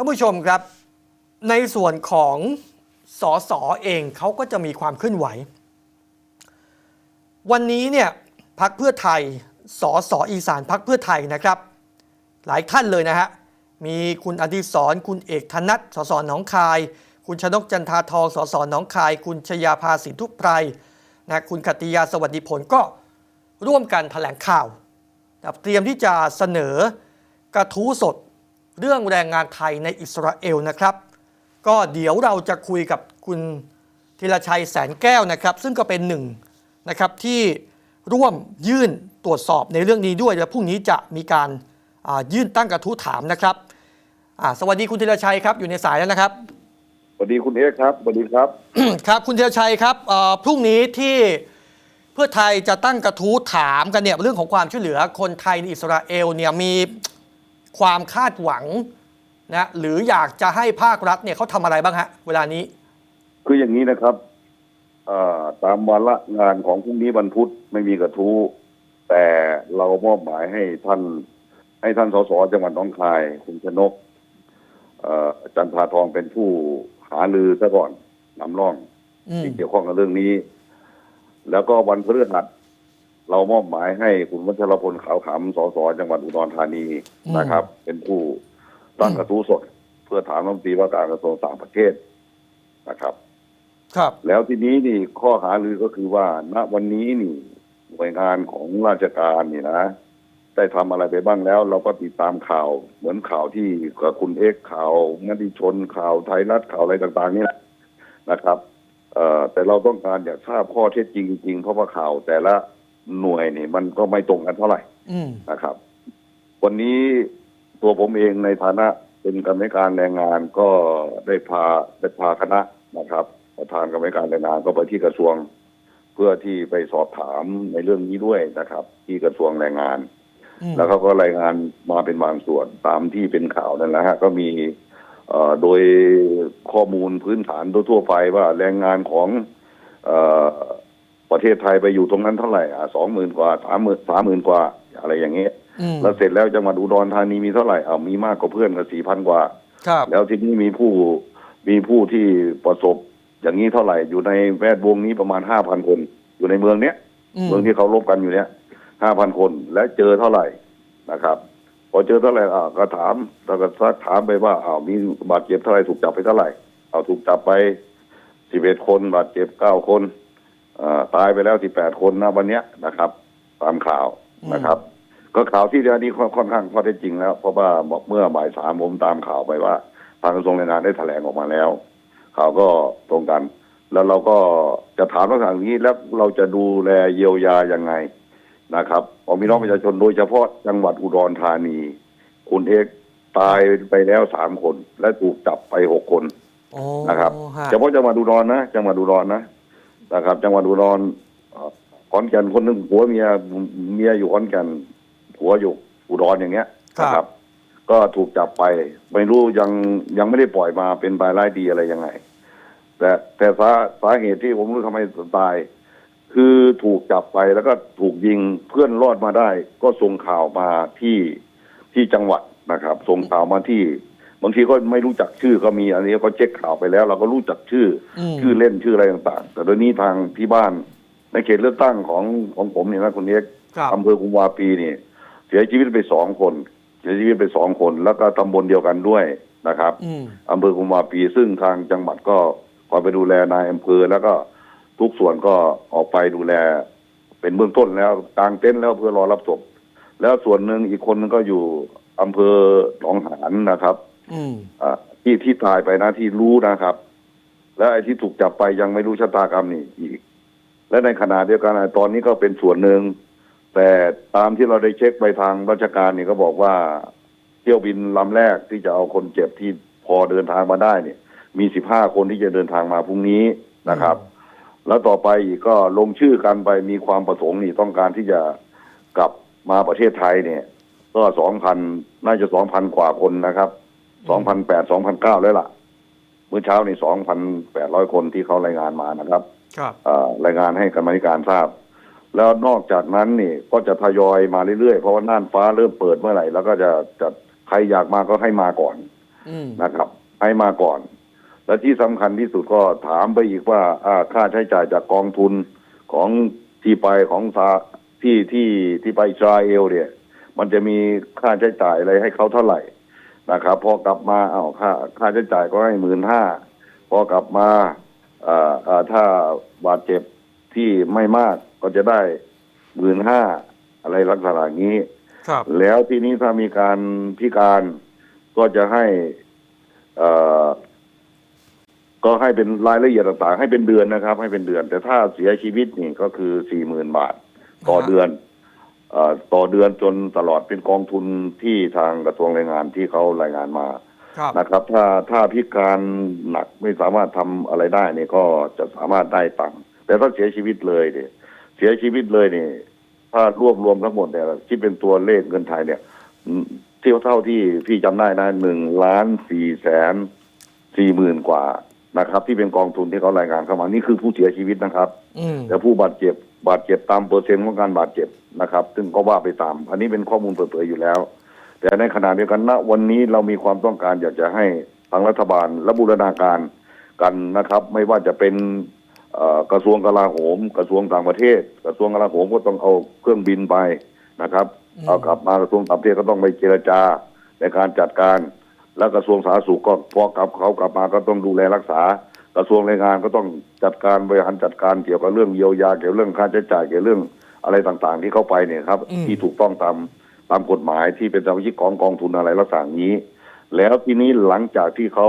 ท่านผู้ชมครับ ในส่วนของสอสอเองเขาก็จะมีความเคลื่อนไหว วันนี้เนี่ยพักเพื่อไทยสอสออีสานพักเพื่อไทยนะครับ หลายท่านเลยนะฮะมีคุณอดิศรคุณเอกธนัทสสหนองคาย คุณชนกจันทาทองสสหนองคาย คุณชยาภาสินทุพไพรนะคุณกติยาสวัสดิผลก็ร่วมกันแถลงข่าว เตรียมที่จะเสนอกระทู้สด เรื่องแรงงานไทยในอิสราเอลนะครับ ก็เดี๋ยวเราจะคุยกับคุณธีรชัยแสนแก้วนะครับ ซึ่งก็เป็นหนึ่งนะครับที่ร่วมยื่นตรวจสอบในเรื่องนี้ด้วยและพรุ่งนี้จะมีการอ่ายื่นตั้งกระทู้ถามนะครับอ่าสวัสดีคุณธีรชัยครับอยู่ในสายแล้วนะครับสวัสดีคุณเอกครับสวัสดีครับครับคุณธีรชัยครับเอ่อพรุ่งนี้ที่เพื่อไทยจะตั้งกระทู้ถามกันเนี่ยเรื่องของความช่วยเหลือคนไทยในอิสราเอลเนี่ยมี ความคาดหวังนะหรืออยากจะให้ภาครัฐเนี่ยเขาทำอะไรบ้างฮะ เวลานี้ คืออย่างนี้นะครับเอ่อตามวาระงานของพรุ่งนี้วันพุธไม่มีกระทู้แต่เรามอบหมายให้ท่าน ให้ท่านสสจังหวัดหน้องคาย คุณชนกเอ่อจันทาทองเป็นผู้หาลือซะก่อนนำร่องอืมที่เกี่ยวข้องกับเรื่องนี้ แล้วก็วันพฤหัส เรามอบหมายให้คุณวัชรพลขาวขำสสจังหวัดอุดรธานีนะครับ เป็นผู้ตั้งกระทู้สด เพื่อถามรัฐมนตรีว่าการกระทรวงต่างประเทศนะครับ ครับ แล้วทีนี้นี่ข้อหารือก็คือว่า ณวันนี้นี่หน่วยงานของราชการนี่นะได้ทำอะไรไปบ้างแล้ว เราก็ติดตามข่าวเหมือนข่าวที่กับคุณเอกข่าวมติชนข่าวไทยรัฐข่าวอะไรต่างๆนี่แหละนะครับเอ่อแต่เราต้องการอยากทราบข้อเท็จจริงจริงๆเพราะว่าข่าวแต่ละ หน่วยนี่มันก็ไม่ตรงกันเท่าไหร่อืมนะครับ วันนี้ตัวผมเองในฐานะเป็นกรรมการแรงงานก็ได้พาได้พาคณะนะครับ ประธานกรรมการแรงงานก็ไปที่กระทรวง เพื่อที่ไปสอบถามในเรื่องนี้ด้วยนะครับ ที่กระทรวงแรงงานอืมแล้วเขาก็รายงานมาเป็นบางส่วนตามที่เป็นข่าวนั่นแหละฮะก็มีเอ่อโดยข้อมูลพื้นฐานทั่วๆไปว่าแรงงานของเออ ประเทศไทยไปอยู่ตรงนั้นเท่าไหร่อะสองหมื่นกว่าสามหมื่นสามหมื่นกว่า อะไรอย่างเงี้ยอืมแล้วเสร็จแล้วจังหวัดอุดรธานีมีเท่าไหร่อ่ามีมากกว่าเพื่อนก็สี่พันกว่าครับแล้วทีนี้มีผู้มีผู้ที่ประสบอย่างนี้เท่าไหร่อยู่ในแวดวงนี้ประมาณห้าพันคน อยู่ในเมืองเนี้ยอืมเมืองที่เขารบกันอยู่เนี้ยห้าพันคนและเจอเท่าไหร่นะครับ พอเจอเท่าไหร่อ่าก็ถามแล้วก็ซักถามไปว่าอ้าวมีบาดเจ็บเท่าไหร่ถูกจับไปเท่าไหร่เอาถูกจับไปสิบเอ็ดคนบาดเจ็บเก้าคนอ่า ตายไปแล้วสิบแปดคนนะวันเนี้ยนะครับ ตามข่าวนะครับ ก็ข่าวที่เดียวนี้ค่อนข้างข้อเท็จจริงแล้ว เพราะว่าเมื่อบ่ายสามผมตามข่าวไปว่า ทางกระทรวงแรงงานได้แถลงออกมาแล้ว ข่าวก็ตรงกัน แล้วเราก็จะถามลักษณะอย่างนี้แล้วเราจะดูแลเยียวยายังไงนะครับของพี่น้องประชาชนโดยเฉพาะจังหวัดอุดรธานี คุณเอกตายไปแล้วสามคน และถูกจับไปหกคนโอ้นะครับฮะเฉพาะจังหวัดอุดรนะจังหวัดอุดรนะ นะครับ จังหวัดอุดรเอ่อขอนแก่นคนหนึ่งผัวเมียเมียอยู่ขอนแก่นผัวอยู่อุดรอย่างเงี้ยนะครับ ก็ถูกจับไป ไม่รู้ยังยังไม่ได้ปล่อยมาเป็นรายร้ายดีอะไรยังไง แต่แต่สาสาเหตุที่ผมรู้ทำไมตาย คือถูกจับไปแล้วก็ถูกยิงเพื่อนรอดมาได้ ก็ส่งข่าวมาที่ที่จังหวัดนะครับ ส่งข่าวมาที่ บางทีก็ไม่รู้จักชื่อก็มีอันนี้ก็เช็คข่าวไปแล้ว เราก็รู้จักชื่ออืมชื่อเล่นชื่ออะไรต่างๆ แต่โดยนี้ทางที่บ้านในเขตเลือกตั้งของของผมเนี่ยนะคุณเอกครับอำเภอกุมวาปีนี่เสียชีวิตไปสองคน เสียชีวิตไปสองคน แล้วก็ตำบลเดียวกันด้วยนะครับอืมอำเภอกุมวาปี ซึ่งทางจังหวัดก็คอยไปดูแลนายอำเภอแล้วก็ทุกส่วนก็ออกไปดูแล เป็นเบื้องต้นแล้วกางเต็นท์แล้วเพื่อรอรับศพแล้วส่วนหนึ่งอีกคนนึงก็อยู่อำเภอหนองหานนะครับ อืมอ่าที่ที่ตายไปนะที่รู้นะครับ และไอ้ที่ถูกจับไปยังไม่รู้ชะตากรรมนี่อีก และในขณะเดียวกันตอนนี้ก็เป็นส่วนหนึ่งแต่ตามที่เราได้เช็คไปทางราชการนี่ก็บอกว่า เที่ยวบินลำแรกที่จะเอาคนเจ็บที่พอเดินทางมาได้เนี่ย มีสิบห้าคนที่จะเดินทางมาพรุ่งนี้นะครับ แล้วต่อไปอีกก็ลงชื่อกันไปมีความประสงค์นี่ต้องการที่จะกลับมาประเทศไทยเนี่ย ก็สองพันน่าจะสองพันกว่าคนนะครับ สองพันแปดสองพันเก้าแล้วล่ะ เมื่อเช้านี่สองพันแปดร้อยคนที่เขารายงานมานะครับครับเอ่อรายงานให้กรรมาธิการทราบ แล้วนอกจากนั้นนี่ก็จะทยอยมาเรื่อยๆ เพราะว่าน่านฟ้าเริ่มเปิดเมื่อไหร่ แล้วก็จะจะใครอยากมาก็ให้มาก่อนออืมนะครับ ให้มาก่อน และที่สำคัญที่สุดก็ถามไปอีกว่าอ่าค่าใช้จ่ายจากกองทุนของที่ไปของซาที่ที่ที่ไปอิสราเอลเนี่ย มันจะมีค่าใช้จ่ายอะไรให้เขาเท่าไหร่ นะครับ พอกลับมาเอาค่าค่าใช้จ่ายก็ให้หมื่นห้าพอกลับมาอ่าอ่าถ้าบาดเจ็บที่ไม่มากก็จะได้หมื่นห้าอะไรลักษณะนี้ครับแล้วทีนี้ถ้ามีการพิการก็จะให้เอ่อก็ให้เป็นรายละเอียดต่างๆ ให้เป็นเดือนนะครับ ให้เป็นเดือน แต่ถ้าเสียชีวิตนี่ก็คือสี่หมื่นบาทต่ออ่าเดือนเอ่อ ต่อเดือนจนตลอดเป็นกองทุนที่ทางกระทรวงแรงงานที่เขารายงานมาครับนะครับ ถ้าถ้าพิการหนักไม่สามารถทำอะไรได้เนี่ยก็จะสามารถได้ตังค์แต่ถ้าเสียชีวิตเลยเนี่ยเสียชีวิตเลยเนี่ยถ้ารวบรวมทั้งหมดเนี่ยคิดเป็นตัวเลขเงินไทยเนี่ยอืมเที่ยวเท่าที่พี่จำได้นะหนึ่งล้านสี่แสนสี่หมื่นกว่านะครับ ที่เป็นกองทุนที่เขารายงานเข้ามานี่คือผู้เสียชีวิตนะครับอืมแต่ผู้บาดเจ็บ บาดเจ็บตามเปอร์เซ็นต์ของการบาดเจ็บนะครับ ซึ่งก็ว่าไปตาม อันนี้เป็นข้อมูลเปิดเผยอยู่แล้ว แต่ในขณะเดียวกันณวันนี้เรามีความต้องการอยากจะให้ทางรัฐบาลและบูรณาการกันนะครับ ไม่ว่าจะเป็นกระทรวงกลาโหม กระทรวงต่างประเทศ กระทรวงกลาโหมก็ต้องเอาเครื่องบินไปนะครับเอากลับมากระทรวงต่างประเทศก็ต้องไปเจรจาในการจัดการ แล้วกระทรวงสาธารณสุขก็พอกลับเขากลับมาก็ต้องดูแลรักษา กระทรวงแรงงานก็ต้องจัดการบริหารจัดการเกี่ยวกับเรื่องเยียวยาเกี่ยวกับเรื่องค่าใช้จ่ายเกี่ยวกับเรื่องอะไรต่างๆ ที่เข้าไปเนี่ยครับอืมที่ถูกต้องตามตามกฎหมายที่เป็นสมาชิกของกองทุนอะไรลักษณะนี้ แล้วทีนี้หลังจากที่เขา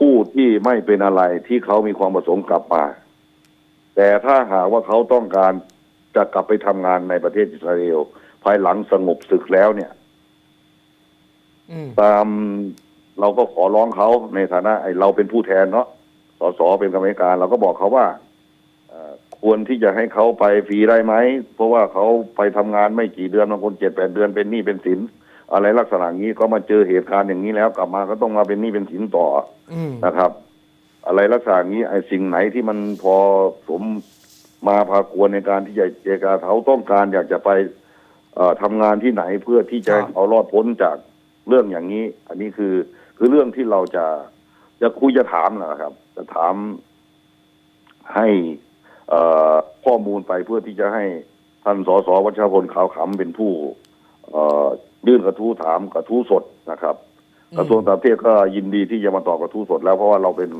ผู้ที่ไม่เป็นอะไรที่เขามีความประสงค์กลับมาแต่ถ้าหากว่าเขาต้องการจะกลับไปทำงานในประเทศอิสราเอลภายหลังสงบศึกแล้วเนี่ยอืมตาม เราก็ขอร้องเขาในฐานะไอเราเป็นผู้แทนเนาะสสเป็นกรรมการ เราก็บอกเขาว่าเอ่อควรที่จะให้เขาไปฟรีได้ไหม เพราะว่าเขาไปทำงานไม่กี่เดือนบางคนเจ็ดแปดเดือนเป็นหนี้เป็นสิน อะไรลักษณะนี้ก็มาเจอเหตุการณ์อย่างนี้แล้ว กลับมาก็ต้องมาเป็นหนี้เป็นสินต่ออืมนะครับ อะไรลักษณะนี้ไอ้สิ่งไหนที่มันพอสมมาพากวนในการที่จะเจรจาเขาต้องการอยากจะไปเอ่อทำงานที่ไหนเพื่อที่จะครับเอารอดพ้นจากเรื่องอย่างนี้ อันนี้คือ คือเรื่องที่เราจะจะคุยจะถามนะครับ จะถามให้เอ่อข้อมูลไปเพื่อที่จะให้ท่านสสวัชรพลขาวขำเป็นผู้เอ่อยื่นกระทู้ถามกระทู้สดนะครับอืมกระทรวงต่างประเทศก็ยินดีที่จะมาตอบกระทู้สดแล้วเพราะว่าเราเป็น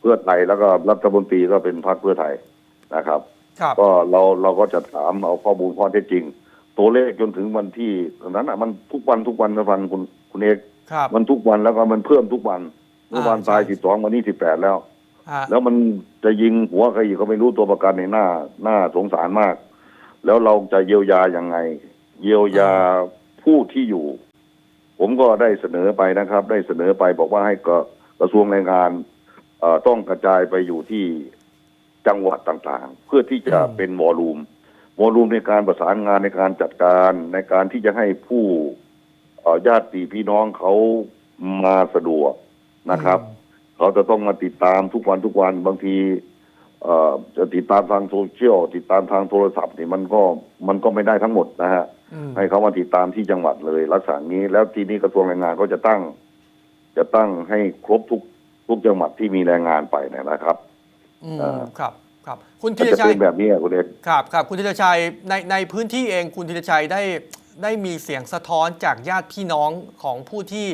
เพื่อไทยแล้วก็รัฐมนตรีก็เป็นพรรคเพื่อไทยนะครับครับก็เราเราก็จะถามเอาข้อมูลข้อเท็จจริง ตัวเลขจนถึงวันที่นั้นอะมันทุกวันทุกวันนะฟังคุณ คุณเอกครับ มันทุกวันแล้วก็มันเพิ่มทุกวันเมื่อวานอ่าตายใช่สิบสองวันนี้สิบแปดแล้ว ฮะแล้วมันจะยิงหัวใครอีกก็ไม่รู้ตัวประกันในหน้าหน้าสงสารมาก แล้วเราจะเยียวยายังไง เยียวยาผู้ที่อยู่ ผมก็ได้เสนอไปนะครับ ได้เสนอไปบอกว่าให้กระกระทรวงแรงงานเอ่อต้องกระจายไปอยู่ที่จังหวัดต่างๆ เพื่อที่จะอืม เป็นวอลลุ่มวอลลุ่มในการประสานงานในการจัดการในการที่จะให้ผู้เอ่อ ญาติพี่น้องเขามาสะดวกนะครับ เขาจะต้องมาติดตามทุกวันทุกวันบางทีเอ่อจะติดตามทางโซเชียลติดตามทางโทรศัพท์นี่มันก็มันก็ไม่ได้ทั้งหมดนะฮะอืมให้เขามาติดตามที่จังหวัดเลยลักษณะนี้ แล้วทีนี้กระทรวงแรงงานก็จะตั้ง จะตั้งให้ครบทุกทุกจังหวัดที่มีแรงงานไปเนี่ยนะครับอืมเอ่อครับครับ คุณก็ธีรจะชัเป็ยนแบบนี้อะคุณเอกครับครับคุณธีรชัยในในพื้นที่เองคุณธีรชัยได้ ได้มีเสียงสะท้อนจากญาติพี่น้องของผู้ที่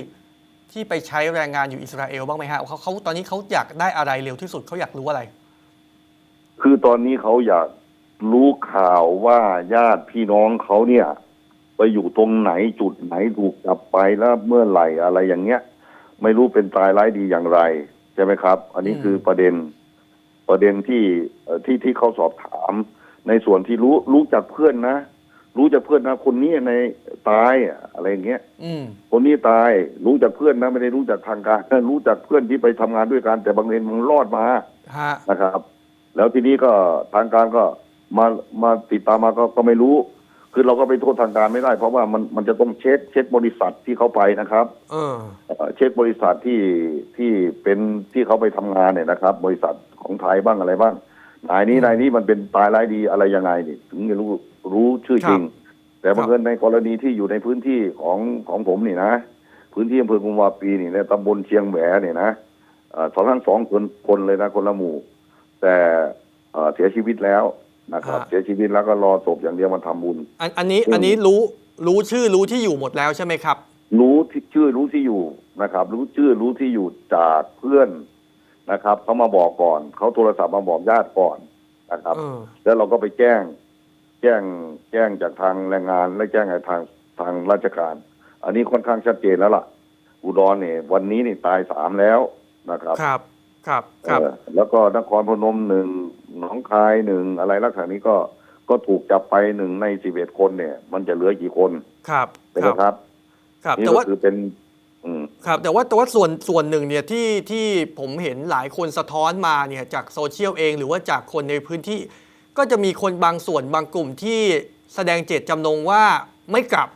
ที่ไปใช้แรงงานอยู่อิสราเอลบ้างไหมฮะเขาเขาตอนนี้เขาอยากได้อะไรเร็วที่สุดเขาอยากรู้อะไร คือตอนนี้เขาอยากรู้ข่าวว่าญาติพี่น้องเขาเนี่ย ไปอยู่ตรงไหนจุดไหนถูกจับไปแล้วเมื่อไหร่อะไรอย่างเงี้ย ไม่รู้เป็นตายร้ายดีอย่างไรใช่ไหมครับ อันนี้อืมคือประเด็นประเด็นที่เอ่อที่ที่เขาสอบถาม ในส่วนที่รู้รู้จากเพื่อนนะ รู้จากเพื่อนนะคนนี้ในตายอะอะไรอย่างเงี้ยอืมคนนี้ตายรู้จากเพื่อนนะไม่ได้รู้จากทางการรู้จากเพื่อนที่ไปทำงานด้วยกัน แต่บางเรียนมันรอดมาฮะนะครับ แล้วทีนี้ก็ทางการก็มามาติดตามมาก็ก็ไม่รู้ คือเราก็ไปโทษทางการไม่ได้ เพราะว่ามันมันจะต้องเช็คเช็คบริษัทที่เขาไปนะครับเออเอ่อเช็คบริษัทที่ที่เป็นที่เขาไปทำงานเนี่ยนะครับ บริษัทของไทยบ้างอะไรบ้างนายนี้อืมนายนี้มันเป็นตายร้ายดีอะไรยังไงนี่ถึงจะรู้ รู้ชื่อจริง แต่บังเอิญในกรณีที่อยู่ในพื้นที่ของของผมนี่นะ พื้นที่อำเภอกุมภาวาปีนี่ในตำบลเชียงแหวเนี่ยนะเอ่อสองทั้งสองคนคนเลยนะคนละหมู่ แต่เอ่อเสียชีวิตแล้วนะครับฮะเสียชีวิตแล้วก็รอศพอย่างเดียวมาทำบุญ อันอันนี้อืมอันนี้รู้รู้ชื่อรู้ที่อยู่หมดแล้วใช่ไหมครับ รู้ที่ชื่อรู้ที่อยู่นะครับ รู้ชื่อรู้ที่อยู่จากเพื่อนนะครับเขามาบอกก่อนเขาโทรศัพท์มาบอกญาติก่อนนะครับเออแล้วเราก็ไปแจ้ง แจ้งแจ้งจากทางแรงงานและแจ้งจากทางทางราชการ อันนี้ค่อนข้างชัดเจนแล้วล่ะ อุดรเนี่ยวันนี้นี่ตายสามแล้วนะครับ ครับ ครับครับเออแล้วก็นครพนมหนึ่งหนองคายหนึ่งอะไรลักษณะนี้ก็ก็ถูกจับไปหนึ่งในสิบเอ็ดคนเนี่ย มันจะเหลือกี่คนครับเป็นครับ ครับครับนี่แต่ก็ว่าคือเป็นอืมครับแต่ว่าแต่ว่าส่วนส่วนหนึ่งเนี่ยที่ที่ผมเห็นหลายคนสะท้อนมาเนี่ยจากโซเชียลเอง หรือว่าจากคนในพื้นที่ ก็จะมีคนบางส่วนบางกลุ่มที่แสดงเจตจำนงว่าไม่กลับ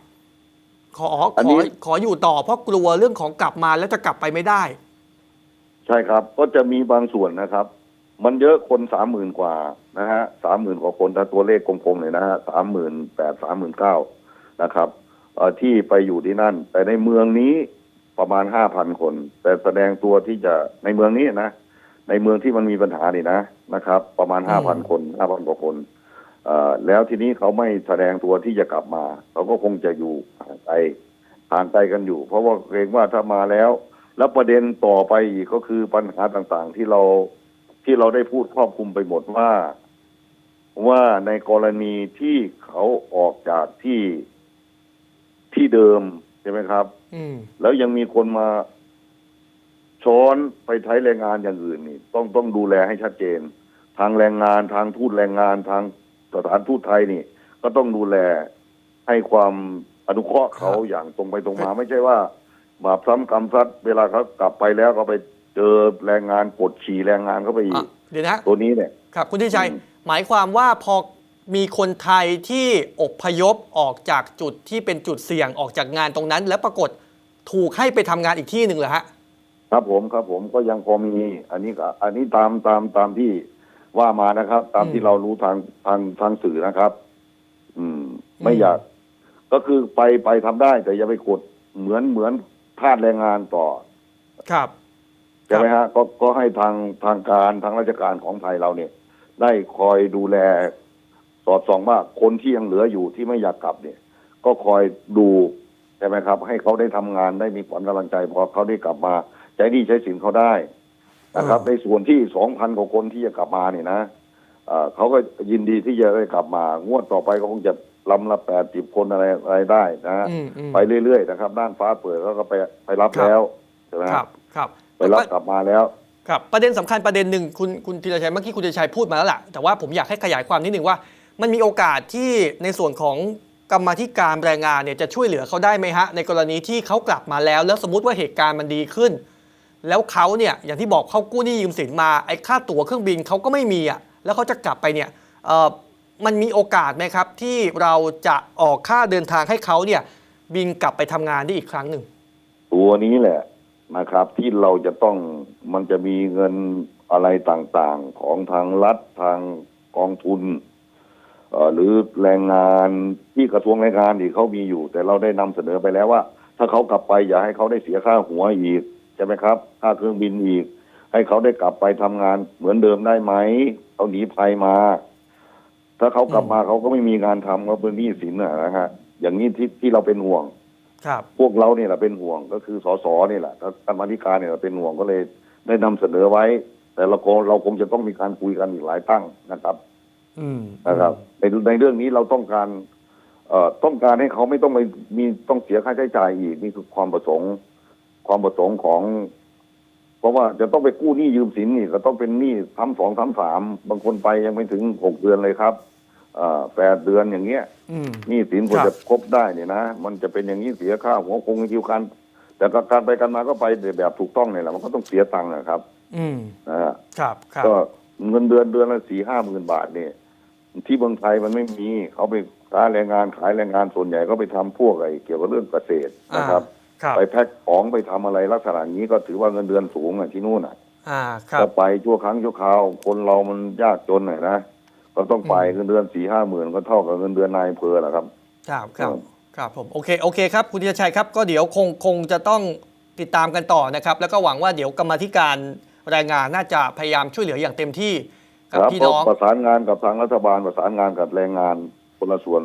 ขออันขนี้ อขออยู่ต่อเพราะกลัวเรื่องของกลับมาแล้วจะกลับไปไม่ได้ ใช่ครับ ก็จะมีบางส่วนนะครับ มันเยอะคนสามหมื่นกว่านะฮะสามหมื่นกว่าคนถ้าตัวเลขกลมๆเลยนะฮะสามหมื่นแปดสามหมื่นเก้านะครับเอ่อที่ไปอยู่ที่นั่น แต่ในเมืองนี้ประมาณห้าพันคน แต่แสดงตัวที่จะในเมืองนี้นะ ในเมืองที่มันมีปัญหานี่นะนะครับ ประมาณอืห้ามพันคนห้าพันกว่าคนเอ่อแล้วทีนี้เขาไม่แสดงตัวที่จะกลับมา เขาก็คงจะอยู่ห่างไกลห่างไกลกันอยู่ เพราะว่าเกรงว่าถ้ามาแล้ว แล้วประเด็นต่อไปอีกก็คือปัญหาต่างๆที่เราที่เราได้พูดครอบคลุมไปหมดว่า ว่าในกรณีที่เขาออกจากที่ที่เดิมใช่ไหมครับ อืมแล้วยังมีคนมา ช้อนไปใช้แรงงานอย่างอื่นนี่ ต้องต้องดูแลให้ชัดเจน ทางแรงงานทางทูตแรงงานทางสถานทูตไทยนี่ ก็ต้องดูแลให้ความอนุเคราะห์เขาครับอย่างตรงไปตรงมาไม่ใช่ว่าบาปซ้ำกรรมซัดเวลาเขากลับไปแล้วก็ไปเจอแรงงานกดขี่แรงงานเข้าไปอีอะกเดี๋ยวนะตัวนี้เนี่ยครับ คุณทิชัยอืมหมายความว่าพอมีคนไทยที่อพยพออกจากจุดที่เป็นจุดเสี่ยงออกจากงานตรงนั้น แล้วปรากฏถูกให้ไปทำงานอีกที่หนึ่งเหรอฮะ ครับผมครับผมก็ยังพอมี อันนี้ก็อันนี้ตามตามตามที่ว่ามานะครับ ตามอืมที่เรารู้ทางทางทางสื่อนะครับ อืม ไม่อืมอยาก ก็คือไปไปทำได้ แต่อย่าไปกดเหมือนเหมือนทาสแรงงานต่อครับ ใช่ไหมฮะก็ก็ให้ทางทางการทางราชการของไทยเราเนี่ย ได้คอยดูแล สอดส่องว่าคนที่ยังเหลืออยู่ที่ไม่อยากกลับเนี่ย ก็คอยดูใช่ไหมครับ ให้เขาได้ทำงานได้มีขวัญกำลังใจพอเขาได้กลับมาใช้หนี่ใช้สินเขาได้นะครับอ่าในส่วนที่สองพันกว่าคนที่จะกลับมาเนี่ยนะเอ่อเขาก็ยินดีที่จะได้กลับมา งวดต่อไปก็คงจะลำละแปดสิบคนอะไรอะไรได้นะฮะอืมอืมไปเรื่อยๆนะครับด้านฟ้าเปิดเขาก็ไปไปรับครับแล้วใช่ไหมครับครับ ไปรับกลับมาแล้วครับประเด็นสำคัญประเด็นหนึ่งคุณคุณธีรชัยเมื่อกี้คุณธีรชัยพูดมาแล้วแหละแต่ว่าผมอยากให้ขยายความนิดหนึ่งว่า มันมีโอกาสที่ในส่วนของกรรมาธิการแรงงานเนี่ยจะช่วยเหลือเขาได้ไหมฮะในกรณีที่เขากลับมาแล้ว แล้วสมมุติว่าเหตุการณ์มันดีขึ้น แล้วเขาเนี่ยอย่างที่บอกเขากู้หนี้ยืมสินมาไอ้ค่าตั๋วเครื่องบินเขาก็ไม่มีอะแล้วเขาจะกลับไปเนี่ยมันมีโอกาสไหมครับ ที่เราจะออกค่าเดินทางให้เขาเนี่ยบินกลับไปทำงานได้อีกครั้งหนึ่งตัวนี้แหละนะครับ ที่เราจะต้องมันจะมีเงินอะไรต่างๆของทางรัฐทางกองทุนหรือแรงงานที่กระทรวงแรงงานที่เขามีอยู่ แต่เราได้นำเสนอไปแล้วว่า ถ้าเขากลับไปอย่าให้เขาได้เสียค่าหัวอีก ใช่ไหมครับค่าเครื่องบินอีก ให้เขาได้กลับไปทำงานเหมือนเดิมได้ไหมเขาหนีภัยมา ถ้าเขากลับมาเขาก็ไม่มีงานทำเขาเป็นหนี้สินนะนะฮะอย่างนี้ที่ที่เราเป็นห่วง ครับ พวกเราเนี่ยแหละเป็นห่วงก็คือสสนี่แหละกรรมาธิการเนี่ยแหละเป็นห่วงก็เลยได้นำเสนอไว้ แต่เราคงเราคงจะต้องมีการคุยกันอีกหลายตั้งนะครับ อืมนะครับในในเรื่องนี้เราต้องการ เอ่อต้องการให้เขาไม่ต้องไปมีต้องเสียค่าใช้จ่ายอีกนี่คือความประสงค์ ความประสงค์ของ เพราะว่าจะต้องไปกู้หนี้ยืมสินนี่ก็ต้องเป็นหนี้ซ้ำสองซ้ำสามบางคนไปยังไม่ถึงหกเดือนเลยครับเอ่อแปดเดือนอย่างเงี้ยอืมหนี้สินควรครับจะครบได้เนี่ยนะมันจะเป็นอย่างนี้เสียค่าหัวคงคิวกัน แต่ก็การไปกันมาก็ไปแบบถูกต้องเนี่ยแหละมันก็ต้องเสียตังค์นะครับ อืมนะฮะครับครับก็เงินเดือนเดือนละสี่ห้าหมื่นบาทเนี่ยที่เมืองไทยมันไม่มีเขาไปค้าแรงงานขายแรงงานส่วนใหญ่ก็ไปทำพวกอะไรเกี่ยวกับเรื่องเกษตรนะครับครับ ไปแพ็คของไปทำอะไรลักษณะนี้ก็ถือว่าเงินเดือนสูงอะที่นู่นอะอ่าครัก็บไปชั่วครั้งชั่วคราวคนเรามันยากจนหน่อยนะก็ต้องไปอืมเงินเดือนสี่ห้าหมื่นก็เท่ากับเงินเดือนนายอำเภอแหละครับ ครับครับครับผมโอเคโอเคครับคุณธีรชัยครับก็เดี๋ยวคงคงจะต้องติดตามกันต่อนะครับ แล้วก็หวังว่าเดี๋ยวกรรมาธิการแรงงานน่าจะพยายามช่วยเหลืออย่างเต็มที่คกับรับพี่ก็น้องประสานงานกับทางรัฐบาลประสานงานกับแรงงานคนละส่วน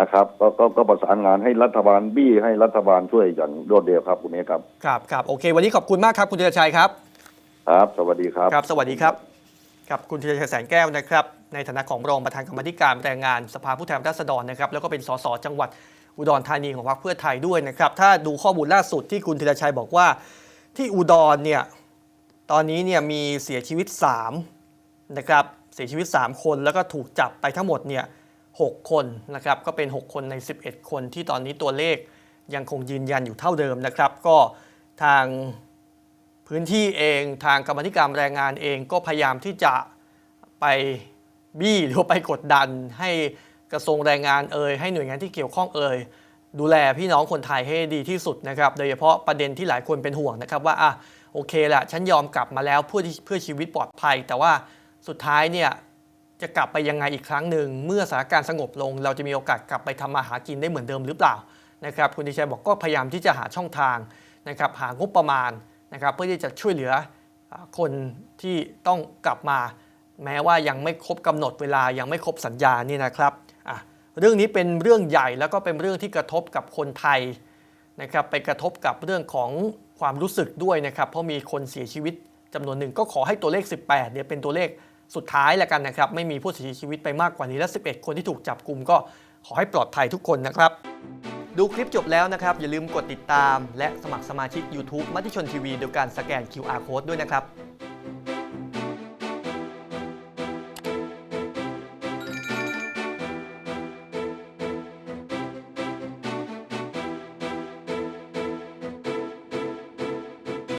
นะครับก็ก็ก็ประสานงานให้รัฐบาลบี้ให้รัฐบาลช่วยอย่างรวดเร็วครับคุณเอกครับครับครับโอเค วันนี้ขอบคุณมากครับคุณธีรชัยครับ ครับ สวัสดีครับ ครับ สวัสดีครับกับคุณธีรชัยแสนแก้วนะครับ ในฐานะของรองประธานกรรมาธิการแรงงานสภาผู้แทนราษฎรนะครับ แล้วก็เป็นสสจังหวัดอุดรธานีของพรรคเพื่อไทยด้วยนะครับ ถ้าดูข้อมูลล่าสุดที่คุณธีรชัยบอกว่า ที่อุดรเนี่ยตอนนี้เนี่ยมีเสียชีวิต3นะครับเสียชีวิต 3 คนแล้วก็ถูกจับไปทั้งหมดเนี่ย 6 คนนะครับก็เป็น 6 คนใน 11 คนที่ตอนนี้ตัวเลขยังคงยืนยันอยู่เท่าเดิมนะครับ ก็ทางพื้นที่เองทางกรรมธิการแรงงานเองก็พยายามที่จะไปบี้หรือไปกดดัน ให้กระทรวงแรงงานเอ่ยให้หน่วยงานที่เกี่ยวข้องเอ่ยดูแลพี่น้องคนไทยให้ดีที่สุดนะครับ โดยเฉพาะประเด็นที่หลายคนเป็นห่วงนะครับว่าอะโอเคแหละฉันยอมกลับมาแล้วเพื่อเพื่อชีวิตปลอดภัย แต่ว่าสุดท้ายเนี่ย จะกลับไปยังไงอีกครั้งหนึ่งเมื่อสถานการณ์สงบลง เราจะมีโอกาสกลับไปทำมาหากินได้เหมือนเดิมหรือเปล่านะครับคุณดิชัยบอกก็พยายามที่จะหาช่องทางนะครับหางบประมาณนะครับเพื่อที่จะช่วยเหลือคนที่ต้องกลับมา แม้ว่ายังไม่ครบกำหนดเวลายังไม่ครบสัญญานี่นะครับเรื่องนี้เป็นเรื่องใหญ่แล้วก็เป็นเรื่องที่กระทบกับคนไทยนะครับไปกระทบกับเรื่องของความรู้สึกด้วยนะครับเพราะมีคนเสียชีวิตจำนวนหนึ่งก็ขอให้ตัวเลข 18เนี่ยเป็นตัวเลข สุดท้ายแล้วกันนะครับ ไม่มีผู้เสียชีวิตไปมากกว่านี้และ 11 คนที่ถูกจับกลุ่มก็ขอให้ปลอดภัยทุกคนนะครับ ดูคลิปจบแล้วนะครับ อย่าลืมกดติดตาม และสมัครสมาชิก YouTube มติชนทีวีโดยการสแกน QR Code ด้วยนะครับ